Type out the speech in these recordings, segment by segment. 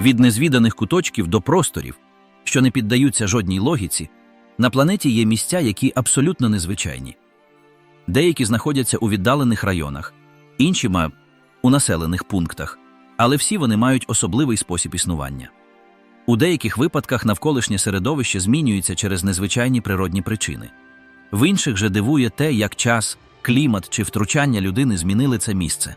Від незвіданих куточків до просторів, що не піддаються жодній логіці, на планеті є місця, які абсолютно незвичайні. Деякі знаходяться у віддалених районах, інші у населених пунктах, але всі вони мають особливий спосіб існування. У деяких випадках навколишнє середовище змінюється через незвичайні природні причини. В інших же дивує те, як час, клімат чи втручання людини змінили це місце.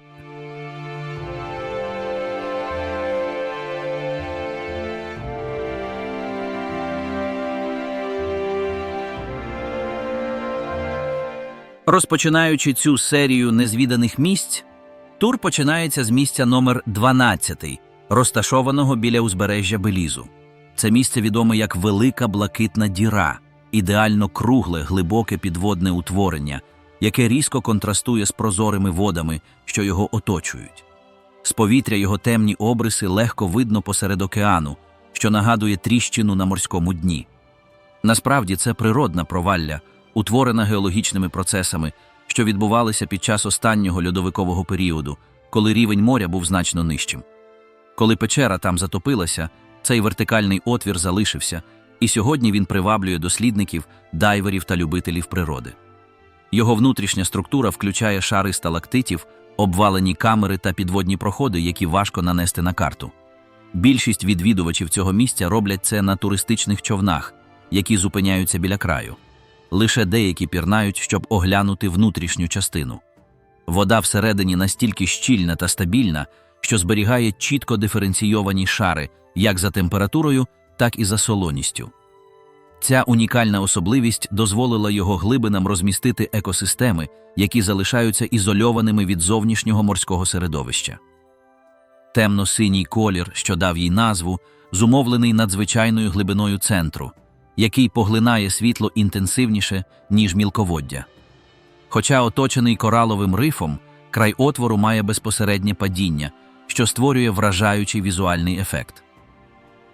Розпочинаючи цю серію незвіданих місць, тур починається з місця номер 12, розташованого біля узбережжя Белізу. Це місце відоме як Велика Блакитна Діра, ідеально кругле, глибоке підводне утворення, яке різко контрастує з прозорими водами, що його оточують. З повітря його темні обриси легко видно посеред океану, що нагадує тріщину на морському дні. Насправді це природна провалля, утворена геологічними процесами, що відбувалися під час останнього льодовикового періоду, коли рівень моря був значно нижчим. Коли печера там затопилася, цей вертикальний отвір залишився, і сьогодні він приваблює дослідників, дайверів та любителів природи. Його внутрішня структура включає шари сталактитів, обвалені камери та підводні проходи, які важко нанести на карту. Більшість відвідувачів цього місця роблять це на туристичних човнах, які зупиняються біля краю. Лише деякі пірнають, щоб оглянути внутрішню частину. Вода всередині настільки щільна та стабільна, що зберігає чітко диференційовані шари як за температурою, так і за солоністю. Ця унікальна особливість дозволила його глибинам розмістити екосистеми, які залишаються ізольованими від зовнішнього морського середовища. Темно-синій колір, що дав їй назву, зумовлений надзвичайною глибиною центру, який поглинає світло інтенсивніше, ніж мілководдя. Хоча оточений кораловим рифом, край отвору має безпосереднє падіння, що створює вражаючий візуальний ефект.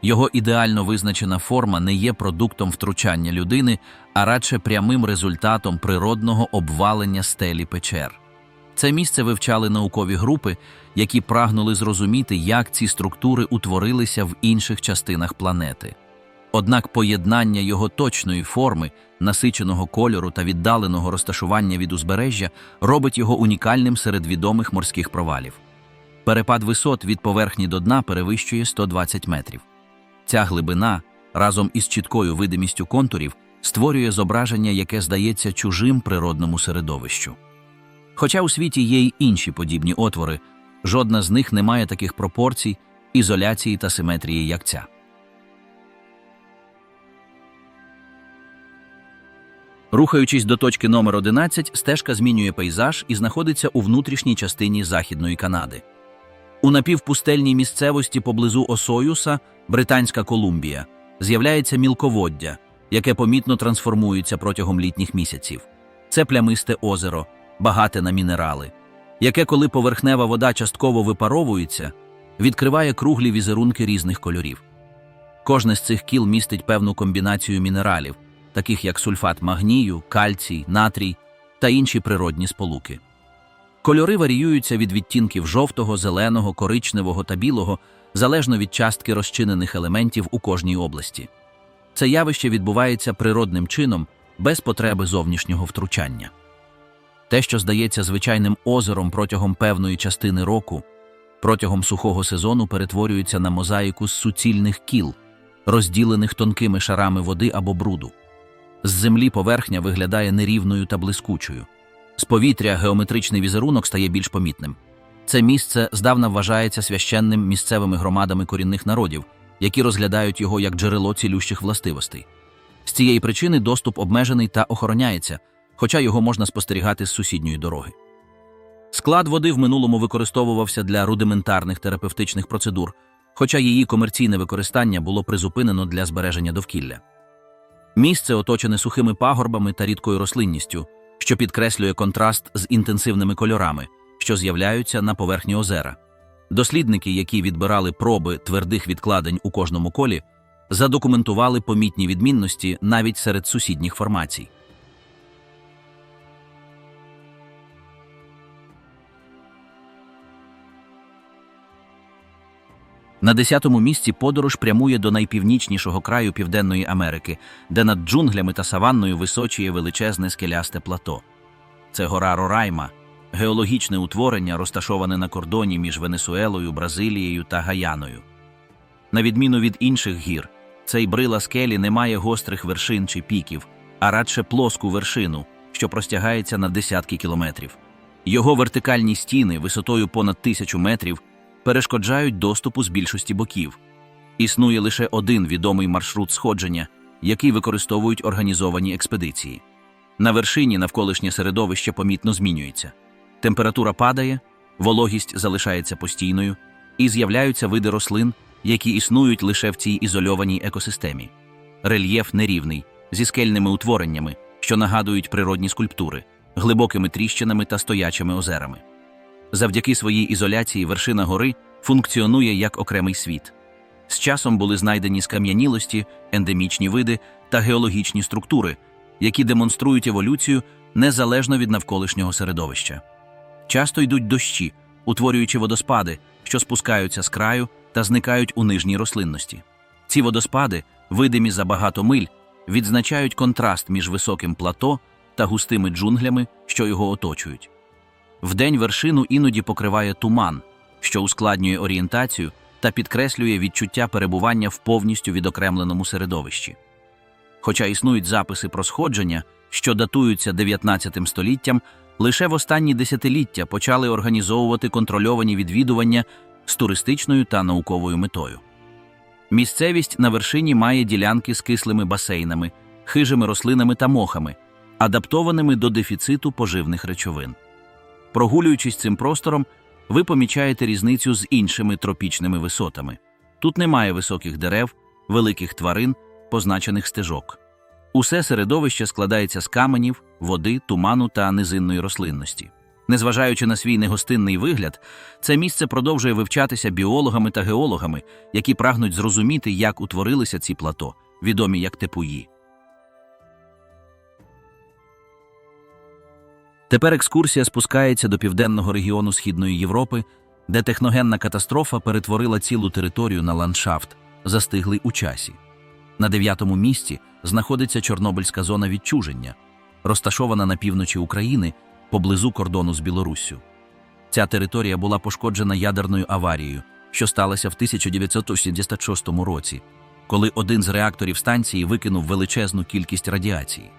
Його ідеально визначена форма не є продуктом втручання людини, а радше прямим результатом природного обвалення стелі печер. Це місце вивчали наукові групи, які прагнули зрозуміти, як ці структури утворилися в інших частинах планети. Однак поєднання його точної форми, насиченого кольору та віддаленого розташування від узбережжя робить його унікальним серед відомих морських провалів. Перепад висот від поверхні до дна перевищує 120 метрів. Ця глибина, разом із чіткою видимістю контурів, створює зображення, яке здається чужим природному середовищу. Хоча у світі є й інші подібні отвори, жодна з них не має таких пропорцій, ізоляції та симетрії, як ця. Рухаючись до точки номер 11, стежка змінює пейзаж і знаходиться у внутрішній частині Західної Канади. У напівпустельній місцевості поблизу Осоюса, Британська Колумбія, з'являється мілководдя, яке помітно трансформується протягом літніх місяців. Це плямисте озеро, багате на мінерали, яке, коли поверхнева вода частково випаровується, відкриває круглі візерунки різних кольорів. Кожне з цих кіл містить певну комбінацію мінералів, таких як сульфат магнію, кальцій, натрій та інші природні сполуки. Кольори варіюються від відтінків жовтого, зеленого, коричневого та білого, залежно від частки розчинених елементів у кожній області. Це явище відбувається природним чином, без потреби зовнішнього втручання. Те, що здається звичайним озером протягом певної частини року, протягом сухого сезону перетворюється на мозаїку з суцільних кіл, розділених тонкими шарами води або бруду. З землі поверхня виглядає нерівною та блискучою. З повітря геометричний візерунок стає більш помітним. Це місце здавна вважається священним місцевими громадами корінних народів, які розглядають його як джерело цілющих властивостей. З цієї причини доступ обмежений та охороняється, хоча його можна спостерігати з сусідньої дороги. Склад води в минулому використовувався для рудиментарних терапевтичних процедур, хоча її комерційне використання було призупинено для збереження довкілля. Місце оточене сухими пагорбами та рідкою рослинністю, що підкреслює контраст з інтенсивними кольорами, що з'являються на поверхні озера. Дослідники, які відбирали проби твердих відкладень у кожному колі, задокументували помітні відмінності навіть серед сусідніх формацій. На десятому місці подорож прямує до найпівнічнішого краю Південної Америки, де над джунглями та саванною височує величезне скелясте плато. Це гора Рорайма, геологічне утворення, розташоване на кордоні між Венесуелою, Бразилією та Гаяною. На відміну від інших гір, цей брила скелі не має гострих вершин чи піків, а радше плоску вершину, що простягається на десятки кілометрів. Його вертикальні стіни висотою понад тисячу метрів перешкоджають доступу з більшості боків. Існує лише один відомий маршрут сходження, який використовують організовані експедиції. На вершині навколишнє середовище помітно змінюється. Температура падає, вологість залишається постійною, і з'являються види рослин, які існують лише в цій ізольованій екосистемі. Рельєф нерівний, зі скельними утвореннями, що нагадують природні скульптури, глибокими тріщинами та стоячими озерами. Завдяки своїй ізоляції вершина гори функціонує як окремий світ. З часом були знайдені скам'янілості, ендемічні види та геологічні структури, які демонструють еволюцію незалежно від навколишнього середовища. Часто йдуть дощі, утворюючи водоспади, що спускаються з краю та зникають у нижній рослинності. Ці водоспади, видимі за багато миль, відзначають контраст між високим плато та густими джунглями, що його оточують. Вдень вершину іноді покриває туман, що ускладнює орієнтацію та підкреслює відчуття перебування в повністю відокремленому середовищі. Хоча існують записи про сходження, що датуються 19 століттям, лише в останні десятиліття почали організовувати контрольовані відвідування з туристичною та науковою метою. Місцевість на вершині має ділянки з кислими басейнами, хижими рослинами та мохами, адаптованими до дефіциту поживних речовин. Прогулюючись цим простором, ви помічаєте різницю з іншими тропічними висотами. Тут немає високих дерев, великих тварин, позначених стежок. Усе середовище складається з каменів, води, туману та низинної рослинності. Незважаючи на свій негостинний вигляд, це місце продовжує вивчатися біологами та геологами, які прагнуть зрозуміти, як утворилися ці плато, відомі як тепуї. Тепер екскурсія спускається до південного регіону Східної Європи, де техногенна катастрофа перетворила цілу територію на ландшафт, застиглий у часі. На дев'ятому місці знаходиться Чорнобильська зона відчуження, розташована на півночі України поблизу кордону з Білоруссю. Ця територія була пошкоджена ядерною аварією, що сталася в 1966 році, коли один з реакторів станції викинув величезну кількість радіації.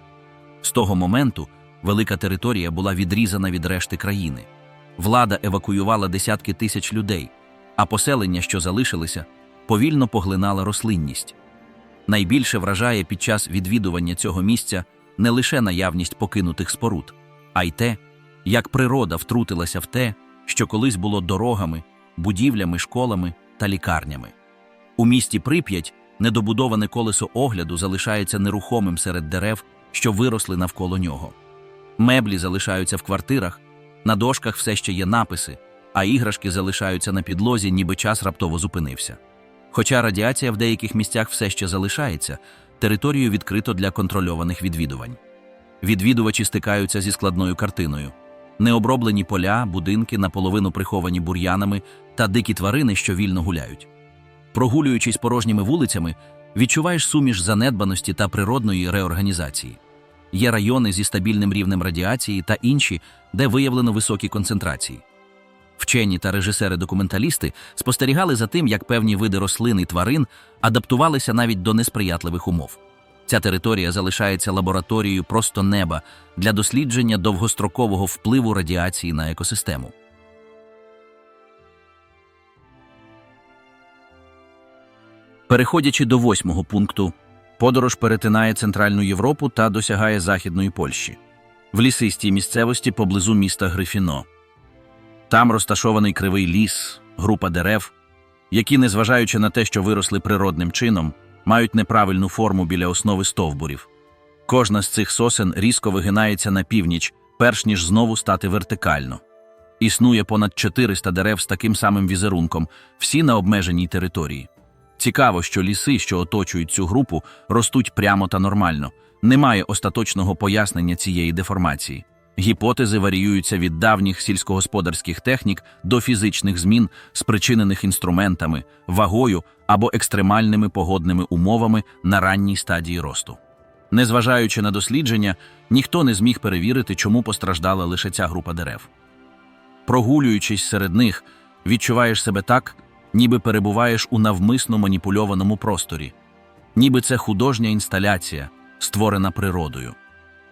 З того моменту велика територія була відрізана від решти країни. Влада евакуювала десятки тисяч людей, а поселення, що залишилися, повільно поглинала рослинність. Найбільше вражає під час відвідування цього місця не лише наявність покинутих споруд, а й те, як природа втрутилася в те, що колись було дорогами, будівлями, школами та лікарнями. У місті Прип'ять недобудоване колесо огляду залишається нерухомим серед дерев, що виросли навколо нього. Меблі залишаються в квартирах, на дошках все ще є написи, а іграшки залишаються на підлозі, ніби час раптово зупинився. Хоча радіація в деяких місцях все ще залишається, територію відкрито для контрольованих відвідувань. Відвідувачі стикаються зі складною картиною: необроблені поля, будинки, наполовину приховані бур'янами та дикі тварини, що вільно гуляють. Прогулюючись порожніми вулицями, відчуваєш суміш занедбаності та природної реорганізації. Є райони зі стабільним рівнем радіації та інші, де виявлено високі концентрації. Вчені та режисери-документалісти спостерігали за тим, як певні види рослин і тварин адаптувалися навіть до несприятливих умов. Ця територія залишається лабораторією просто неба для дослідження довгострокового впливу радіації на екосистему. Переходячи до восьмого пункту, подорож перетинає Центральну Європу та досягає Західної Польщі в лісистій місцевості поблизу міста Грифіно. Там розташований кривий ліс, група дерев, які, незважаючи на те, що виросли природним чином, мають неправильну форму біля основи стовбурів. Кожна з цих сосен різко вигинається на північ, перш ніж знову стати вертикально. Існує понад 400 дерев з таким самим візерунком, всі на обмеженій території. Цікаво, що ліси, що оточують цю групу, ростуть прямо та нормально. Немає остаточного пояснення цієї деформації. Гіпотези варіюються від давніх сільськогосподарських технік до фізичних змін, спричинених інструментами, вагою або екстремальними погодними умовами на ранній стадії росту. Незважаючи на дослідження, ніхто не зміг перевірити, чому постраждала лише ця група дерев. Прогулюючись серед них, відчуваєш себе так, ніби перебуваєш у навмисно маніпульованому просторі, ніби це художня інсталяція, створена природою.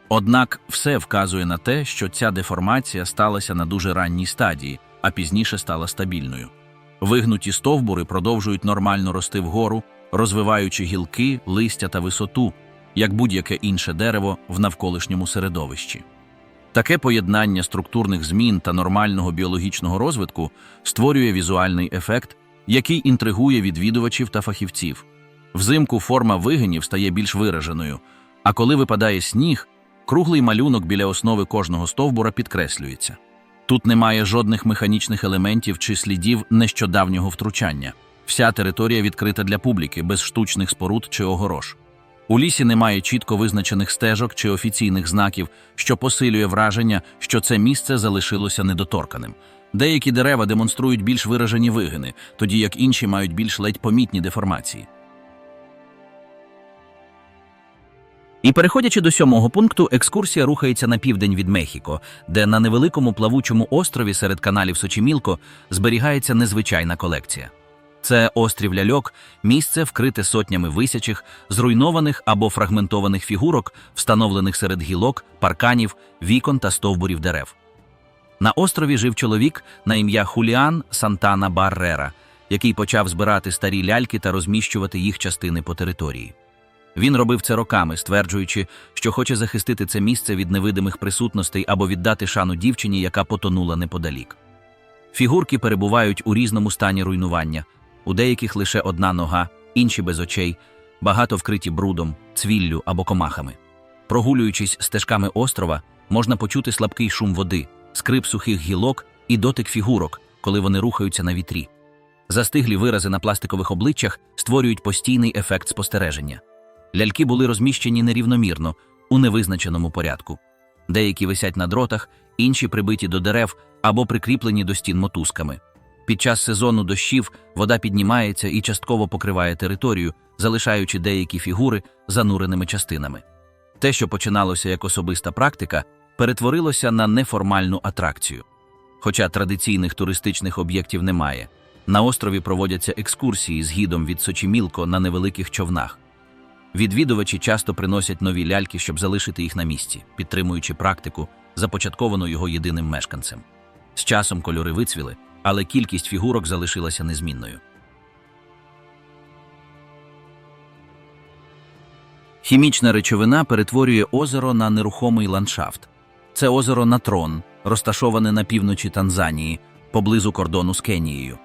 Однак все вказує на те, що ця деформація сталася на дуже ранній стадії, а пізніше стала стабільною. Вигнуті стовбури продовжують нормально рости вгору, розвиваючи гілки, листя та висоту, як будь-яке інше дерево в навколишньому середовищі. Таке поєднання структурних змін та нормального біологічного розвитку створює візуальний ефект, який інтригує відвідувачів та фахівців. Взимку форма вигинів стає більш вираженою, а коли випадає сніг, круглий малюнок біля основи кожного стовбура підкреслюється. Тут немає жодних механічних елементів чи слідів нещодавнього втручання. Вся територія відкрита для публіки без штучних споруд чи огорож. У лісі немає чітко визначених стежок чи офіційних знаків, що посилює враження, що це місце залишилося недоторканим. Деякі дерева демонструють більш виражені вигини, тоді як інші мають більш ледь помітні деформації. І переходячи до сьомого пункту, екскурсія рухається на південь від Мехіко, де на невеликому плавучому острові серед каналів Сочімілко зберігається незвичайна колекція. Це острів ляльок, місце вкрите сотнями висячих, зруйнованих або фрагментованих фігурок, встановлених серед гілок, парканів, вікон та стовбурів дерев. На острові жив чоловік на ім'я Хуліан Сантана Баррера, який почав збирати старі ляльки та розміщувати їх частини по території. Він робив це роками, стверджуючи, що хоче захистити це місце від невидимих присутностей або віддати шану дівчині, яка потонула неподалік. Фігурки перебувають у різному стані руйнування, у деяких лише одна нога, інші без очей, багато вкриті брудом, цвіллю або комахами. Прогулюючись стежками острова, можна почути слабкий шум води, скрип сухих гілок і дотик фігурок, коли вони рухаються на вітрі. Застиглі вирази на пластикових обличчях створюють постійний ефект спостереження. Ляльки були розміщені нерівномірно, у невизначеному порядку. Деякі висять на дротах, інші прибиті до дерев або прикріплені до стін мотузками. Під час сезону дощів вода піднімається і частково покриває територію, залишаючи деякі фігури зануреними частинами. Те, що починалося як особиста практика, перетворилося на неформальну атракцію. Хоча традиційних туристичних об'єктів немає, на острові проводяться екскурсії з гідом від Сочімілко на невеликих човнах. Відвідувачі часто приносять нові ляльки, щоб залишити їх на місці, підтримуючи практику, започатковану його єдиним мешканцем. З часом кольори вицвіли, але кількість фігурок залишилася незмінною. Хімічна речовина перетворює озеро на нерухомий ландшафт. Це озеро Натрон, розташоване на півночі Танзанії, поблизу кордону з Кенією.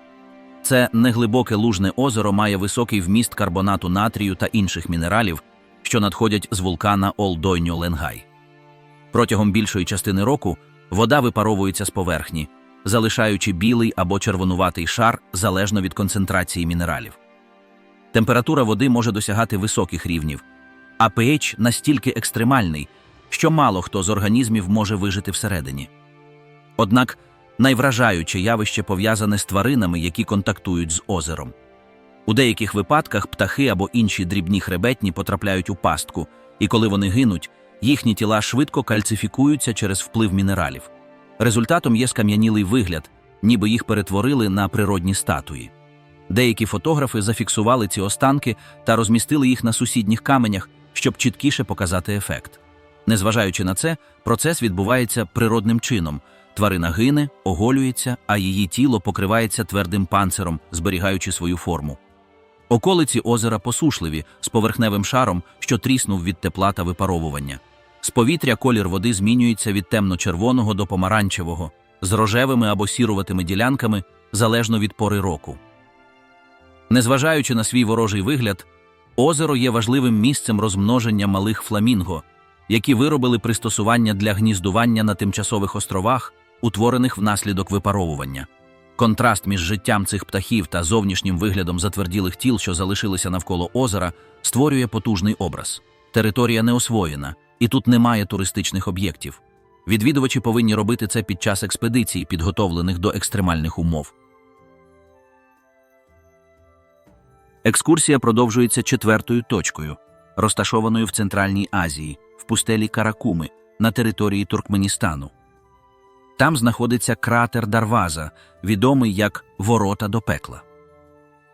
Це неглибоке лужне озеро має високий вміст карбонату натрію та інших мінералів, що надходять з вулкана Олдойньо Ленгай. Протягом більшої частини року вода випаровується з поверхні, залишаючи білий або червонуватий шар залежно від концентрації мінералів. Температура води може досягати високих рівнів, а pH настільки екстремальний, що мало хто з організмів може вижити всередині. Однак найвражаюче явище пов'язане з тваринами, які контактують з озером. У деяких випадках птахи або інші дрібні хребетні потрапляють у пастку, і коли вони гинуть, їхні тіла швидко кальцифікуються через вплив мінералів. Результатом є скам'янілий вигляд, ніби їх перетворили на природні статуї. Деякі фотографи зафіксували ці останки та розмістили їх на сусідніх каменях, щоб чіткіше показати ефект. Незважаючи на це, процес відбувається природним чином. Тварина гине, оголюється, а її тіло покривається твердим панциром, зберігаючи свою форму. Околиці озера посушливі, з поверхневим шаром, що тріснув від тепла та випаровування. З повітря колір води змінюється від темно-червоного до помаранчевого, з рожевими або сіруватими ділянками залежно від пори року. Незважаючи на свій ворожий вигляд, озеро є важливим місцем розмноження малих фламінго, які виробили пристосування для гніздування на тимчасових островах, утворених внаслідок випаровування. Контраст між життям цих птахів та зовнішнім виглядом затверділих тіл, що залишилися навколо озера, створює потужний образ. Територія не освоєна, і тут немає туристичних об'єктів. Відвідувачі повинні робити це під час експедицій, підготовлених до екстремальних умов. Екскурсія продовжується четвертою точкою, розташованою в Центральній Азії, пустелі Каракуми на території Туркменістану. Там знаходиться кратер Дарваза, відомий як Ворота до пекла.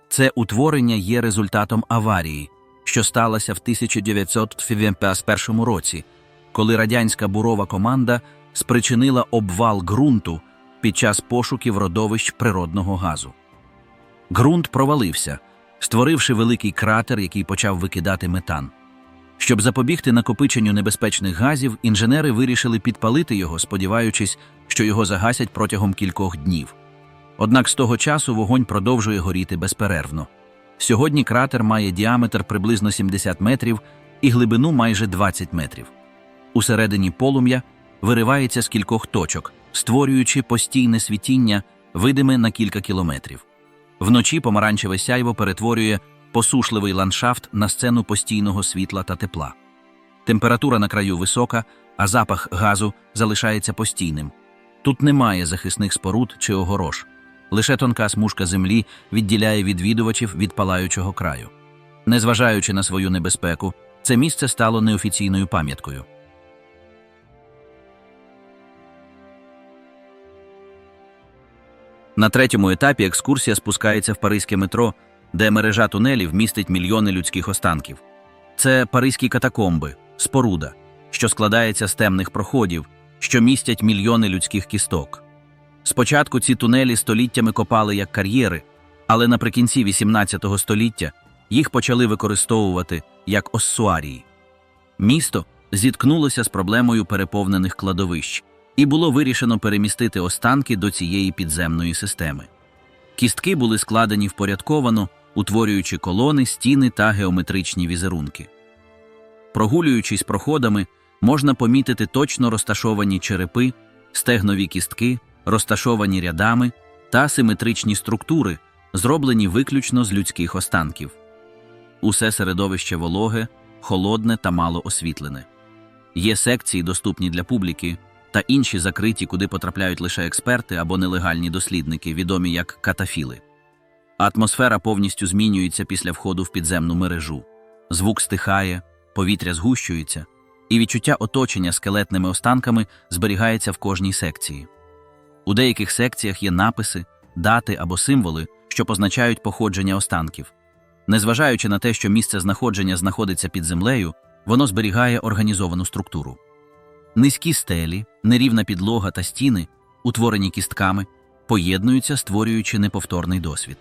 Це утворення є результатом аварії, що сталося в 1951 році, коли радянська бурова команда спричинила обвал ґрунту під час пошуків родовищ природного газу. Ґрунт провалився, створивши великий кратер, який почав викидати метан. Щоб запобігти накопиченню небезпечних газів, інженери вирішили підпалити його, сподіваючись, що його загасять протягом кількох днів. Однак з того часу вогонь продовжує горіти безперервно. Сьогодні кратер має діаметр приблизно 70 метрів і глибину майже 20 метрів. Усередині полум'я виривається з кількох точок, створюючи постійне світіння, видиме на кілька кілометрів. Вночі помаранчеве сяйво перетворює посушливий ландшафт на сцену постійного світла та тепла. Температура на краю висока, а запах газу залишається постійним. Тут немає захисних споруд чи огорож. Лише тонка смужка землі відділяє відвідувачів від палаючого краю. Незважаючи на свою небезпеку, це місце стало неофіційною пам'яткою. На третьому етапі екскурсія спускається в паризьке метро, де мережа тунелів містить мільйони людських останків. Це паризькі катакомби, споруда, що складається з темних проходів, що містять мільйони людських кісток. Спочатку ці тунелі століттями копали як кар'єри, але наприкінці XVIII століття їх почали використовувати як оссуарії. Місто зіткнулося з проблемою переповнених кладовищ, і було вирішено перемістити останки до цієї підземної системи. Кістки були складені впорядковано, утворюючи колони, стіни та геометричні візерунки. Прогулюючись проходами, можна помітити точно розташовані черепи, стегнові кістки, розташовані рядами та симетричні структури, зроблені виключно з людських останків. Усе середовище вологе, холодне та мало освітлене. Є секції, доступні для публіки, та інші закриті, куди потрапляють лише експерти або нелегальні дослідники, відомі як катафіли. Атмосфера повністю змінюється після входу в підземну мережу. Звук стихає, повітря згущується, і відчуття оточення скелетними останками зберігається в кожній секції. У деяких секціях є написи, дати або символи, що позначають походження останків. Незважаючи на те, що місце знаходження знаходиться під землею, воно зберігає організовану структуру. Низькі стелі, нерівна підлога та стіни, утворені кістками, поєднуються, створюючи неповторний досвід.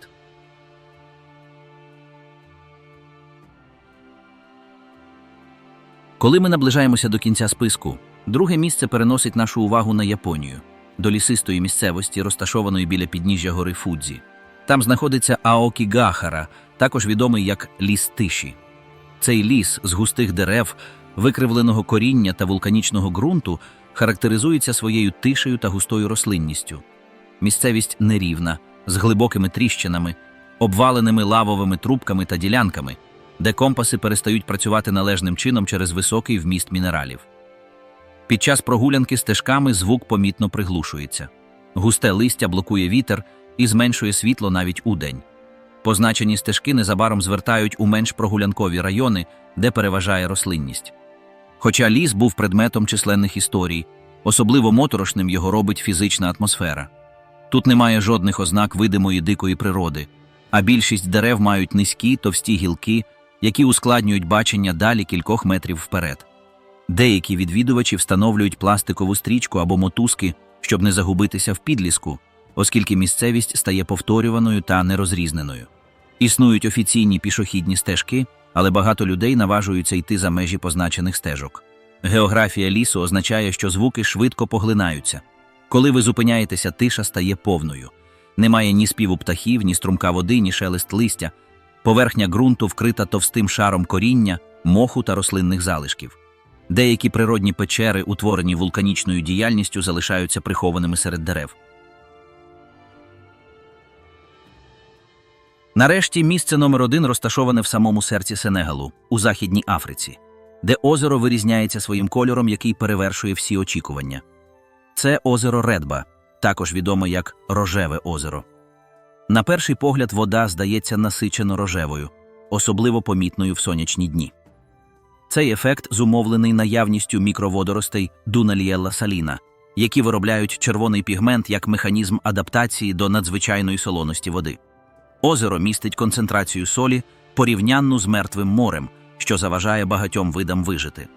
Коли ми наближаємося до кінця списку, друге місце переносить нашу увагу на Японію, до лісистої місцевості, розташованої біля підніжжя гори Фудзі. Там знаходиться Аокігахара, також відомий як ліс тиші. Цей ліс з густих дерев, викривленого коріння та вулканічного ґрунту характеризується своєю тишею та густою рослинністю. Місцевість нерівна, з глибокими тріщинами, обваленими лавовими трубками та ділянками, де компаси перестають працювати належним чином через високий вміст мінералів. Під час прогулянки стежками звук помітно приглушується. Густе листя блокує вітер і зменшує світло навіть удень. Позначені стежки незабаром звертають у менш прогулянкові райони, де переважає рослинність. Хоча ліс був предметом численних історій, особливо моторошним його робить фізична атмосфера. Тут немає жодних ознак видимої дикої природи, а більшість дерев мають низькі, товсті гілки, які ускладнюють бачення далі кількох метрів вперед. Деякі відвідувачі встановлюють пластикову стрічку або мотузки, щоб не загубитися в підліску, оскільки місцевість стає повторюваною та нерозрізненою. Існують офіційні пішохідні стежки, але багато людей наважуються йти за межі позначених стежок. Географія лісу означає, що звуки швидко поглинаються. Коли ви зупиняєтеся, тиша стає повною. Немає ні співу птахів, ні струмка води, ні шелест листя. Поверхня ґрунту вкрита товстим шаром коріння, моху та рослинних залишків. Деякі природні печери, утворені вулканічною діяльністю, залишаються прихованими серед дерев. Нарешті місце номер один розташоване в самому серці Сенегалу, у Західній Африці, де озеро вирізняється своїм кольором, який перевершує всі очікування. Це озеро Редба, також відоме як Рожеве озеро. На перший погляд вода здається насичено рожевою, особливо помітною в сонячні дні. Цей ефект зумовлений наявністю мікроводоростей Дуналієлла саліна, які виробляють червоний пігмент як механізм адаптації до надзвичайної солоності води. Озеро містить концентрацію солі порівнянну з мертвим морем, що заважає багатьом видам вижити.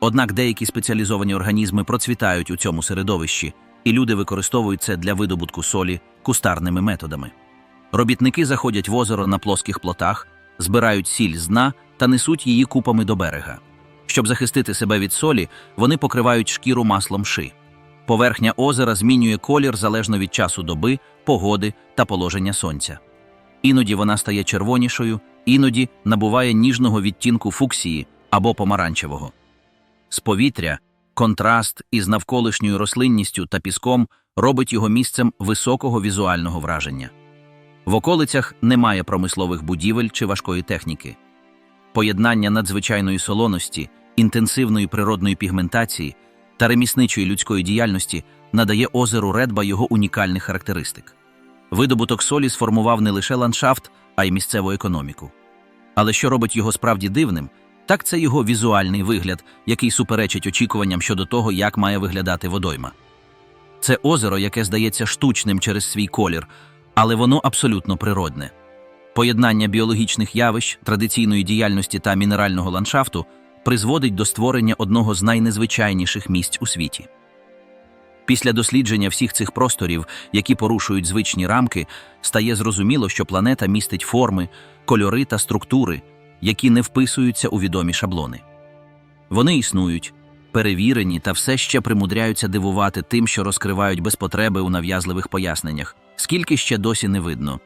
Однак деякі спеціалізовані організми процвітають у цьому середовищі, і люди використовують це для видобутку солі кустарними методами. Робітники заходять в озеро на плоских плотах, збирають сіль з дна та несуть її купами до берега. Щоб захистити себе від солі, вони покривають шкіру маслом ши. Поверхня озера змінює колір залежно від часу доби, погоди та положення сонця. Іноді вона стає червонішою, іноді набуває ніжного відтінку фуксії або помаранчевого. З повітря контраст із навколишньою рослинністю та піском робить його місцем високого візуального враження. В околицях немає промислових будівель чи важкої техніки. Поєднання надзвичайної солоності, інтенсивної природної пігментації та ремісничої людської діяльності надає озеру Редба його унікальних характеристик. Видобуток солі сформував не лише ландшафт, а й місцеву економіку. Але що робить його справді дивним, так це його візуальний вигляд, який суперечить очікуванням щодо того, як має виглядати водойма. Це озеро, яке здається штучним через свій колір, але воно абсолютно природне. Поєднання біологічних явищ, традиційної діяльності та мінерального ландшафту призводить до створення одного з найнезвичайніших місць у світі. Після дослідження всіх цих просторів, які порушують звичні рамки, стає зрозуміло, що планета містить форми, кольори та структури, які не вписуються у відомі шаблони. Вони існують, перевірені та все ще примудряються дивувати тим, що розкривають без потреби у нав'язливих поясненнях, скільки ще досі не видно.